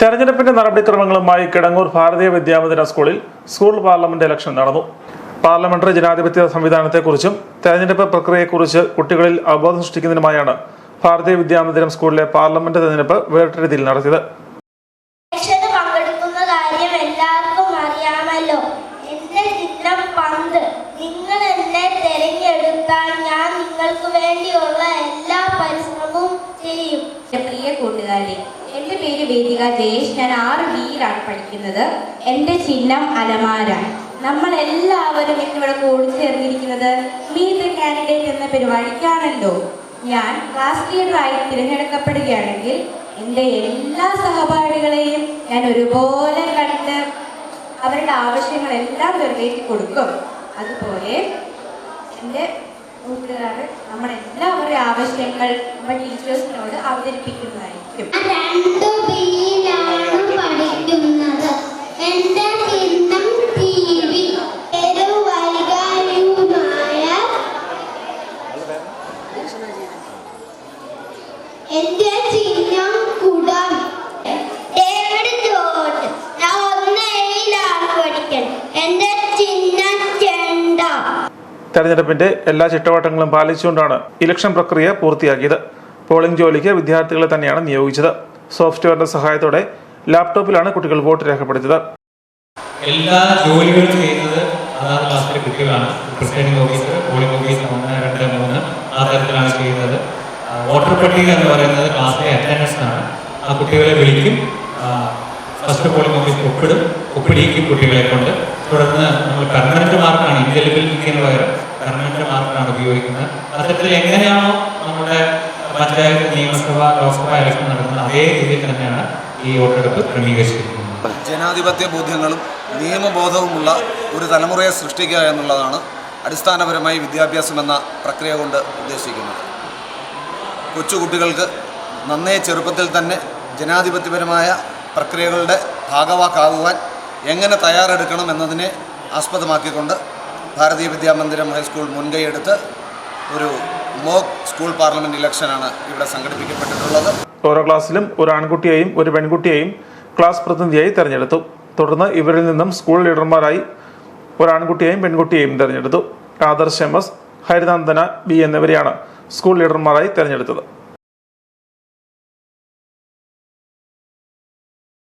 തെരഞ്ഞെടുപ്പിന്റെ നടപടിക്രമങ്ങളുമായി കിടങ്ങൂർ ഭാരതീയ വിദ്യാമന്ദിര സ്കൂളിൽ school parliament election നടന്നു. പാർലമെന്ററി ജനാധിപത്യ സംവിധാനത്തെക്കുറിച്ചും തെരഞ്ഞെടുപ്പ് പ്രക്രിയയെക്കുറിച്ച് കുട്ടികളിൽ അവബോധം സൃഷ്ടിക്കുന്നതിനുമായാണ് ഭാരതീയ വിദ്യാമന്ദിരം സ്കൂളിലെ പാർലമെന്റ് തെരഞ്ഞെടുപ്പ് വേറിട്ട രീതിയിൽ നടത്തിയത്. ചെയ്യും എന്റെ പ്രിയ കൂട്ടുകാരി. എന്റെ പേര് വേദിക ജയേഷ്. ഞാൻ ആറ് ബിയിലാണ് പഠിക്കുന്നത്. എന്റെ ചിഹ്നം അലമാര. നമ്മൾ എല്ലാവരും ഇന്നിവിടെ കൂടി ചേർന്നിരിക്കുന്നത് മീറ്റ് ദ കാൻഡിഡേറ്റ് എന്ന പരിപാടിക്കാണല്ലോ ഞാൻ ക്ലാസ് ലീഡറായി തിരഞ്ഞെടുക്കപ്പെടുകയാണെങ്കിൽ എന്റെ എല്ലാ സഹപാഠികളെയും ഞാൻ ഒരുപോലെ കണ്ട് അവരുടെ ആവശ്യങ്ങളെല്ലാം നിറവേറ്റി കൊടുക്കും അതുപോലെ എന്റെ കൂട്ടുകാർ നമ്മുടെ എല്ലാവരുടെ ആവശ്യങ്ങൾ നമ്മുടെ ടീച്ചേഴ്സിനോട് അവതരിപ്പിക്കുന്നതായിരിക്കും. പഠിക്കുന്നത്. എന്റെ എന്റെ ചിഹ്നം കുടം ഡേവിഡ് ജോർജ് ഞാൻ ഒന്ന് ഏഴിലാണ് പഠിക്കുന്നത് എന്റെ ചിഹ്നം ചെണ്ട തെരഞ്ഞെടുപ്പിന്റെ എല്ലാ ചിട്ടവട്ടങ്ങളും പാലിച്ചുകൊണ്ടാണ് ഇലക്ഷൻ പ്രക്രിയ പൂർത്തിയാക്കിയത്. പോളിംഗ് ജോലിക്ക് വിദ്യാർത്ഥികളെ തന്നെയാണ് നിയോഗിച്ചത്. സോഫ്റ്റ്വെയറിന്റെ സഹായത്തോടെ ലാപ്ടോപ്പിലാണ് കുട്ടികൾ വോട്ട് രേഖപ്പെടുത്തിയത്. എല്ലാ ജോലികളും ചെയ്യുന്നത് അതാത് ക്ലാസ്സിലെ കുട്ടികളാണ്. പ്രിസൈഡിംഗ് ഓഫീസർ പോളിംഗ് ഓഫീസർ ഒന്ന് രണ്ട് മൂന്ന് ആ തരത്തിലാണ് ചെയ്യുന്നത്. വോട്ടർ പട്ടിക എന്ന് പറയുന്നത് ക്ലാസ്സിലെ അറ്റൻഡൻസ് ആണ്. ആ കുട്ടികളെ വിളിക്കും. ഫസ്റ്റ് പോളിംഗ് ഓഫീസർ ഒപ്പിടും. ഒപ്പിടിയിക്കും കുട്ടികളെ കൊണ്ട്. തുടർന്ന് നമ്മൾ പെർമനന്റ് മാർക്കാണ്. ഇൻഡെലിബിലിറ്റിക്ക് പകരം പെർമനന്റ് മാത്രമാണ് ഉപയോഗിക്കുന്നത്. അത്തരത്തിൽ എങ്ങനെയാണോ നമ്മുടെ പഞ്ചായത്ത് നിയമസഭ ലോക്സഭ ഇലക്ഷൻ നടക്കുന്നത് അതേ രീതിയിൽ തന്നെയാണ് ഈ വോട്ടെടുപ്പ് ക്രമീകരിച്ചിരിക്കുന്നത്. ജനാധിപത്യ ബോധ്യങ്ങളും നിയമബോധവുമുള്ള ഒരു തലമുറയെ സൃഷ്ടിക്കുക എന്നുള്ളതാണ് അടിസ്ഥാനപരമായി വിദ്യാഭ്യാസം എന്ന പ്രക്രിയ കൊണ്ട് ഉദ്ദേശിക്കുന്നത്. കൊച്ചുകുട്ടികൾക്ക് നന്നേ ചെറുപ്പത്തിൽ തന്നെ ജനാധിപത്യപരമായ പ്രക്രിയകളുടെ ഭാഗവാക്കാകുവാൻ എങ്ങനെ തയ്യാറെടുക്കണം എന്നതിനെ ആസ്പദമാക്കിക്കൊണ്ട് ഭാരതീയ വിദ്യാമന്ദിരം ഹൈസ്കൂൾ മുൻകൈയെടുത്ത് ഒരു മോക്ക് സ്കൂൾ പാർലമെന്റ് ഇലക്ഷനാണ് ഇവിടെ സംഘടിപ്പിക്കപ്പെട്ടിട്ടുള്ളത്. ഓരോ ക്ലാസ്സിലും ഒരു ആൺകുട്ടിയെയും ഒരു പെൺകുട്ടിയെയും ക്ലാസ് പ്രതിനിധിയായി തെരഞ്ഞെടുത്തു. തുടർന്ന് ഇവരിൽ നിന്നും സ്കൂൾ ലീഡർമാരായി ഒരു ആൺകുട്ടിയെയും പെൺകുട്ടിയെയും തെരഞ്ഞെടുത്തു. Adarsh M S Harinandana B എന്നിവരെയാണ് സ്കൂൾ ലീഡർമാരായി തെരഞ്ഞെടുത്തത്.